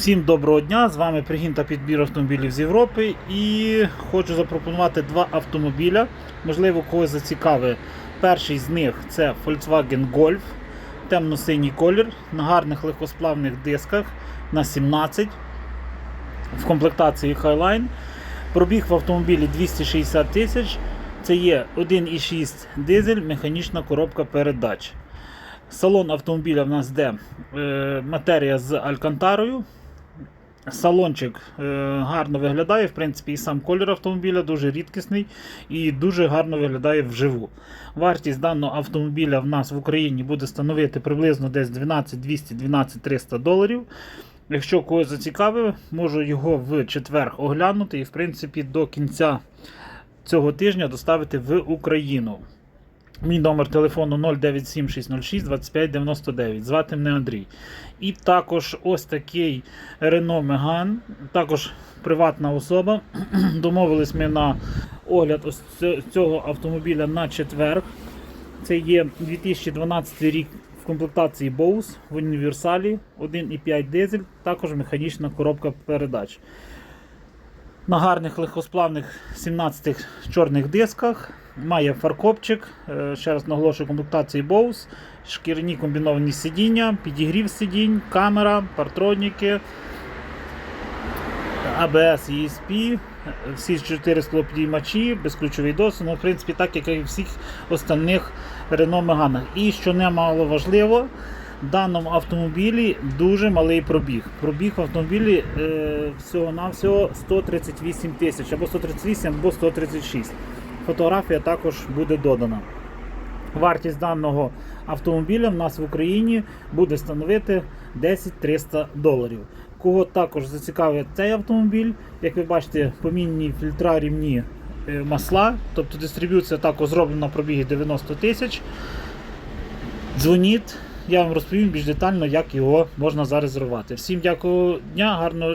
Всім доброго дня! З вами пригін та підбір автомобілів з Європи. І хочу запропонувати два автомобіля. Можливо, когось зацікавить. Перший з них це Volkswagen Golf, темно-синій колір на гарних легкосплавних дисках на 17 в комплектації Highline. Пробіг в автомобілі 260 тисяч. Це є 1,6 дизель, механічна коробка передач. Салон автомобіля в нас йде е, матерія з алькантарою. Салончик е, гарно виглядає, в принципі, і сам колір автомобіля дуже рідкісний і дуже гарно виглядає вживу. Вартість даного автомобіля в нас в Україні буде становити приблизно десь 12 200 12 300 доларів. Якщо когось зацікавив, можу його в четвер оглянути і, в принципі, до кінця цього тижня доставити в Україну. Мій номер телефону 097 606 2599. Звати мене Андрій. І також ось такий Renault Megane, також приватна особа. Домовились ми на огляд ось цього автомобіля на четвер. Це є 2012 рік в комплектації Bose в універсалі 1,5 дизель, також механічна коробка передач. На гарних легкосплавних 17 чорних дисках. Має фаркопчик, е, ще раз наголошую, комплектації Bose, шкіряні комбіновані сидіння, підігрів сидінь, камера, партроніки, ABS, ESP, всі чотири склопідіймачі, безключовий доступ, ну, в принципі, так як і всіх остальних Renault Megane. І що немало важливо, в даному автомобілі дуже малий пробіг. Пробіг в автомобілі е, всього-навсього 138 тисяч, або 138, або 136. Фотографія також буде додана. Вартість даного автомобіля в нас в Україні буде становити 10 300 доларів. Кого також зацікавить цей автомобіль, як ви бачите, помінні фільтра рівні е, масла, тобто дистриб'юція також зроблена на пробігі 90 тисяч. Дзвоніть, я вам розповім більш детально, як його можна зарезервувати. Всім дякую дня, гарного